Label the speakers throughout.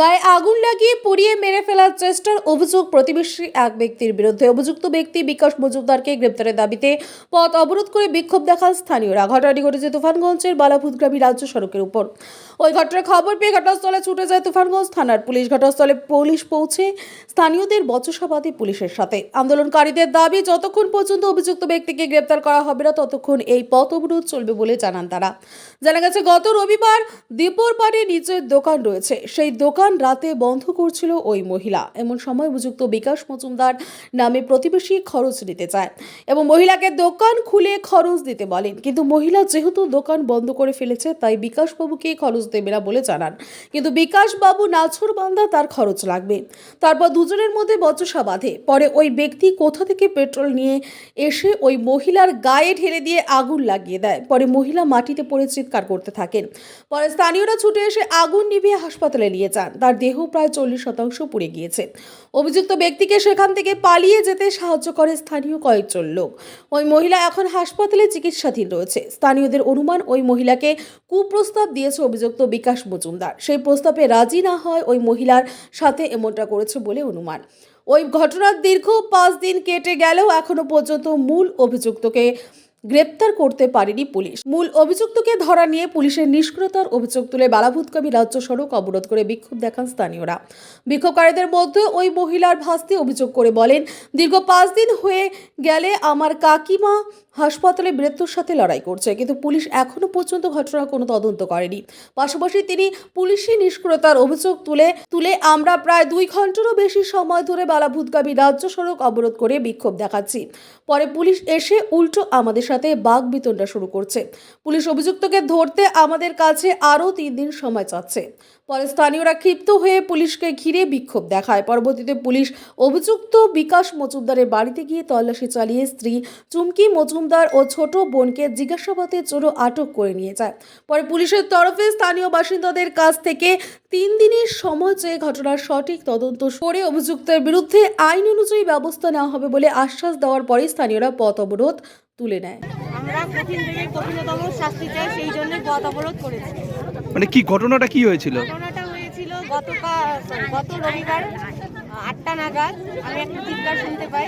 Speaker 1: গায়ে আগুন লাগিয়ে পুড়িয়ে মেরে ফেলার চেষ্টার অভিযোগ প্রতিবেশী এক ব্যক্তির বিরুদ্ধে। অভিযুক্ত ব্যক্তি বিকাশ মজুমদারকে গ্রেপ্তারের দাবিতে পথ অবরোধ করে বিক্ষোভ দেখান স্থানীয়রা। ঘটনাটি ঘটেছে তুফানগঞ্জের বালাভূতগ্রামী রাজ্য সড়কের উপর। ওই ঘটনার খবর পেয়ে ঘটনাস্থলে ছুটে যায় তুফানগঞ্জ থানার পুলিশ। ঘটনাস্থলে পুলিশ পৌঁছে স্থানীয়দের বচসাবাদী পুলিশের সাথে। আন্দোলনকারীদের দাবি, যতক্ষণ পর্যন্ত অভিযুক্ত ব্যক্তিকে গ্রেপ্তার করা হবে না, ততক্ষণ এই পথ অবরোধ চলবে বলে জানান তারা। জানা গেছে, গত রবিবার দীপর পাড়ে নিচের দোকান রয়েছে। সেই দোকান রাতে বন্ধ করছিল ওই মহিলা। এমন সময় অভিযুক্ত বিকাশ মজুমদার নামে প্রতিবেশী খরচ নিতে চায় এবং মহিলাকে দোকান খুলে খরচ দিতে বলেন। কিন্তু মহিলা যেহেতু দোকান বন্ধ করে ফেলেছে, তাই বিকাশবাবুকে খরচ দেবে না বলে জানান। কিন্তু বিকাশবাবু নাছর বান্দা তার খরচ লাগবে। তারপর দুজনের মধ্যে বচসা বাঁধে। পরে ওই ব্যক্তি কোথা থেকে পেট্রোল নিয়ে এসে ওই মহিলার গায়ে ঢেলে দিয়ে আগুন লাগিয়ে দেয়। পরে মহিলা মাটিতে পড়ে চিৎকার করতে থাকেন। পরে স্থানীয়রা ছুটে এসে আগুন নিভিয়ে হাসপাতালে নিয়ে যান। তার দেহ প্রায় চল্লিশ শতাংশ পুড়ে গিয়েছে। অভিযুক্ত ব্যক্তিকে সেখান থেকে পালিয়ে যেতে সাহায্য করে স্থানীয় কয়েকজন লোক। ওই মহিলা এখন হাসপাতালে চিকিৎসাধীন রয়েছে। স্থানীয়দের অনুমান ওই মহিলাকে কুপ্রস্তাব দিয়েছে অভিযুক্ত বিকাশ মজুমদার। সেই প্রস্তাবে রাজি না হয় ওই মহিলার সাথে এমনটা করেছে বলে অনুমান। ওই ঘটনার দীর্ঘ পাঁচ দিন কেটে গেলেও এখনও পর্যন্ত মূল অভিযুক্তকে গ্রেপ্তার করতে পারেনি পুলিশ। মূল অভিযুক্তকে ধরা নিয়ে পুলিশের নিষ্ক্রিয়তার অভিযোগ তুলে বালাভূতকামী রাজ্য সড়ক অবরোধ করে বিক্ষোভ দেখান স্থানীয়রা। বিক্ষোভকারীদের মধ্যে ওই মহিলার ভাস্তি অভিযোগ করে বলেন, দীর্ঘ পাঁচ দিন হয়ে গেলে আমার কাকিমা হাসপাতালে মৃত্যুর সাথে লড়াই করছে, কিন্তু পুলিশ এখনও পর্যন্ত ঘটনার কোনো তদন্ত করেনি। পাশাপাশি তিনি পুলিশি নিষ্ক্রিয়তার অভিযোগ তুলে তুলে আমরা প্রায় দুই ঘন্টারও বেশি সময় ধরে বালাভূতগামী রাজ্য সড়ক অবরোধ করে বিক্ষোভ দেখাচ্ছি। পরে পুলিশ এসে উল্টো আমাদের সাথে বাঘ বিতণ্ডা শুরু করছে। পুলিশ অভিযুক্তকে ধরতে আমাদের কাছে আরও তিন দিন সময় চাচ্ছে। পরে স্থানীয়রা ক্ষিপ্ত হয়ে পুলিশকে ঘিরে বিক্ষোভ দেখায়। পরবর্তীতে পুলিশ অভিযুক্ত বিকাশ মজুমদারের বাড়িতে গিয়ে তল্লাশি চালিয়ে স্ত্রী চুমকি মজুমদার ও ছোট বোনকে জিজ্ঞাসাবাদের জন্য আটক করে নিয়ে যায়। পরে পুলিশের তরফে স্থানীয় বাসিন্দাদের কাছ থেকে তিন দিনের সময় চেয়ে ঘটনার সঠিক তদন্ত করে অভিযুক্তের বিরুদ্ধে আইন অনুযায়ী ব্যবস্থা নেওয়া হবে বলে আশ্বাস দেওয়ার পরে স্থানীয়রা পথ অবরোধ তুলে নেয়।
Speaker 2: আমরা কঠিন থেকে কঠিনতম শাস্তি চাই সেই জন্য পথ অবরোধ করেছি।
Speaker 3: মানে কি ঘটনাটা কি হয়েছিল?
Speaker 2: ঘটনাটা হয়েছিল গতকাল গত রবিবার আটটা নাগাদ। আমি একটা চিৎকার শুনতে পাই।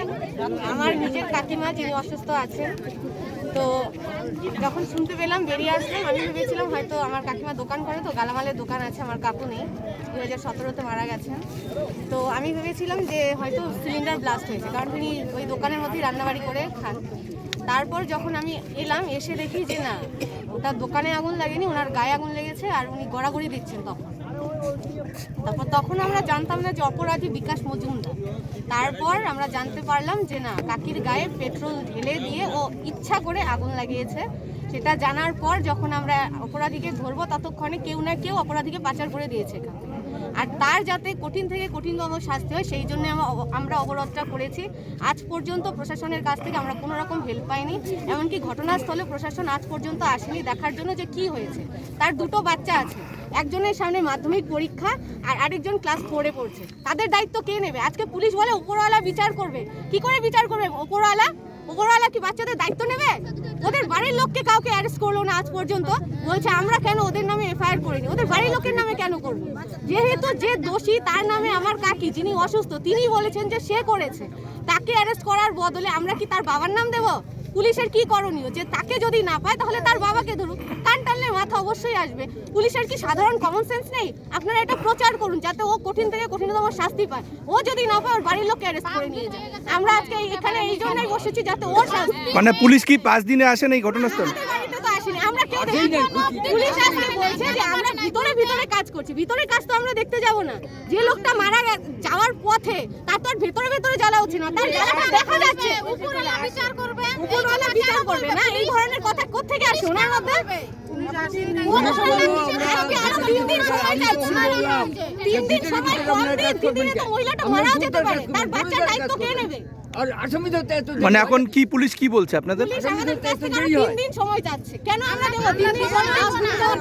Speaker 2: আমার নিজের কাকিমা যিনি অসুস্থ আছেন। তো যখন শুনতে পেলাম বেরিয়ে আসলাম আমি ভেবেছিলাম হয়তো আমার কাকিমা দোকান করে তো গালামালের দোকান আছে আমার কাকু নেই। দু হাজার সতেরোতে মারা গেছেন। তো আমি ভেবেছিলাম যে হয়তো সিলিন্ডার ব্লাস্ট হয়েছে কারণ তিনি ওই দোকানের মধ্যেই রান্নাবাড়ি করে খান। তারপর যখন আমি এলাম, এসে দেখি যে না, ওটা দোকানে আগুন লাগেনি, ওনার গায়ে আগুন লেগেছে আর উনি গড়াগড়ি দিচ্ছেন তখন। তারপর তখন আমরা জানতাম না যে অপরাধী বিকাশ মজুমদার। তারপর আমরা জানতে পারলাম যে না, কাকির গায়ে পেট্রোল ঢেলে দিয়ে ও ইচ্ছা করে আগুন লাগিয়েছে। সেটা জানার পর যখন আমরা অপরাধীকে ধরবো, ততক্ষণে কেউ না কেউ অপরাধীকে পাচার করে দিয়েছে এখান। আর তার যাতে কঠিন থেকে কঠিনতম শাস্তি হয়, সেই জন্য আমরা অবরোধটা করেছি। আজ পর্যন্ত প্রশাসনের কাছ থেকে আমরা কোনো রকম হেল্প পাইনি। এমনকি ঘটনাস্থলে প্রশাসন আজ পর্যন্ত আসেনি দেখার জন্য যে কি হয়েছে। তার দুটো বাচ্চা আছে। একজনের সামনে মাধ্যমিক পরীক্ষা আর আরেকজন ক্লাস ফোরে পড়ছে। তাদের দায়িত্ব কে নেবে? আজকে পুলিশ বলে উপরওয়ালা বিচার করবে। কি করে বিচার করবে? উপরওয়ালা উপরওয়ালা কি বাচ্চাদের দায়িত্ব নেবে? ওদের বাড়ির লোককে কাউকে অ্যারেস্ট করল না আজ পর্যন্ত। বলছে, আমরা কেন ওদের নামে এফআইআর করিনি? ওদের বাড়ির লোকের নামে কেন করব? যেহেতু যে দোষী, তার নামে আমার কাকি, যিনি অসুস্থ তিনি বলেছেন যে সে করেছে। তাকে অ্যারেস্ট করার বদলে আমরা কি তার বাবার নাম দেব? পুলিশের কি করণীয়? যে তাকে যদি না পায় তাহলে তার বাবাকে ধরুক কান টানলে মাথা অবশ্যই আসবে। পুলিশের কি সাধারণ কমন সেন্স নেই? আপনারা এটা প্রচার করুন যাতে ও কঠিন থেকে কঠিনতম শাস্তি পায়। ও যদি না পায় ওর বাড়ির লোককে অ্যারেস্ট করে নিয়ে যায়। আমরা আজকে এখানে এই জন্যই বসেছি যাতে ও শাস্তি
Speaker 3: মানে পুলিশ কি পাঁচ দিনে আসে না এই ঘটনাস্থল?
Speaker 2: আমরা কেউ দেখিনি। পুলিশ আসলে বলছে যে আমরা ভিতরে ভিতরে কাজ করছি ভিতরে কাজ তো আমরা দেখতে যাব না। যে লোকটা মারা যাওয়ার পথে তার তো ভেতরে ভেতরে জ্বালা উচিত না। তার জ্বালাটা দেখা যাচ্ছে। উপরওয়ালা বিচার করবে। উপরওয়ালা বিচার করবে না? এই ধরনের কথা কোত্থেকে আসে ওনার মধ্যে তিন দিন সময় তিন দিন সময় কম দিন, তিন দিনে তো মহিলাটা মারাও যেতে পারে। তার বাচ্চার দায়িত্ব কে নেবে?
Speaker 4: আর আসামি তো এত
Speaker 3: মানে এখন কি পুলিশ কি বলছে আপনাদের?
Speaker 2: পুলিশ আমাদের কাছ থেকে আরও তিন দিন সময় চাচ্ছে। কেন আমরা দেবো? তিন দিন সময়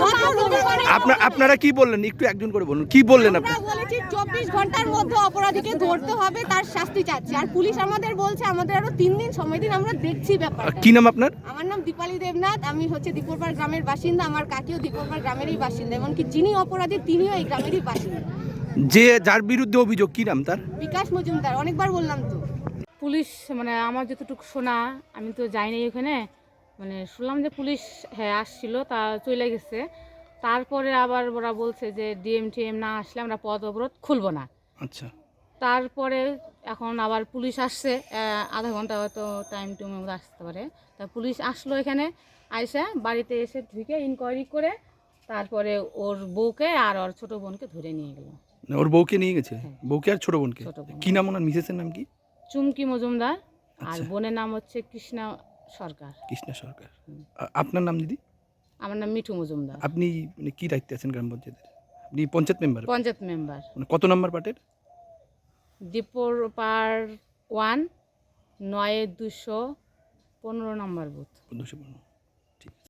Speaker 2: গত রবিবারে
Speaker 3: আপনার আপনারা কি বললেন? একটু একজন করে বলুন। কি বললেন আপনি?
Speaker 2: আমরা বলেছি চব্বিশ ঘণ্টার মধ্যে অপরাধীকে ধরতে হবে তার শাস্তি চাচ্ছে। আর পুলিশ আমাদের বলছে আমাদের আরও তিন দিন সময় দিন আমরা দেখছি ব্যাপার
Speaker 3: কি নাম আপনার?
Speaker 2: আমার নাম দীপালি দেবনাথ আমি হচ্ছে দীপরপাড় গ্রামের বাসিন্দা আমার কাকিও দীপরপাড় গ্রামেরই বাসিন্দা এমনকি যিনি অপরাধী তিনিও এই গ্রামেরই বাসিন্দা।
Speaker 3: যে যার বিরুদ্ধে অভিযোগ কি নাম তার?
Speaker 2: বিকাশ মজুমদার অনেকবার বললাম তো।
Speaker 4: পুলিশ মানে আমার যতটুকু শোনা আমি তো যাইনি ওখানে মানে শুনলাম যে পুলিশ হ্যাঁ আসছিল তা চলে গেছে। তারপরে আবার ওরা বলছে যে ডিএম টিএম না আসলে আমরা পথ অবরোধ খুলবো না।
Speaker 3: আচ্ছা।
Speaker 4: তারপরে এখন আবার পুলিশ আসছে আধা ঘণ্টা হয়তো টাইম টুম আসতে পারে। তা পুলিশ আসলো এখানে আইসা বাড়িতে এসে ঢুকে ইনকোয়ারি করে তারপরে ওর বউকে আর ওর ছোট বোনকে ধরে নিয়ে গেল।
Speaker 3: ওর বউকে নিয়ে গেছে? বউকে আর ছোট বোনকে। কি নাম ওনার? মিসেসের নাম কি?
Speaker 4: চুমকি মজুমদার আর
Speaker 3: আচ্ছা।
Speaker 4: বোনের নাম হচ্ছে কৃষ্ণা সরকার।
Speaker 3: কৃষ্ণা সরকার। আপনার নাম দিদি?
Speaker 4: আমার নাম মিঠু মজুমদার।
Speaker 3: আপনি মানে কি দায়িত্বে আছেন গ্রাম পঞ্চায়েতের আপনি পঞ্চায়েত মেম্বার
Speaker 4: পঞ্চায়েত মেম্বার
Speaker 3: মানে কত নম্বর পার্টের?
Speaker 4: দীপর পার ওয়ান নয় দুশো পনেরো নম্বর বুথ।
Speaker 3: দুশো পনেরো।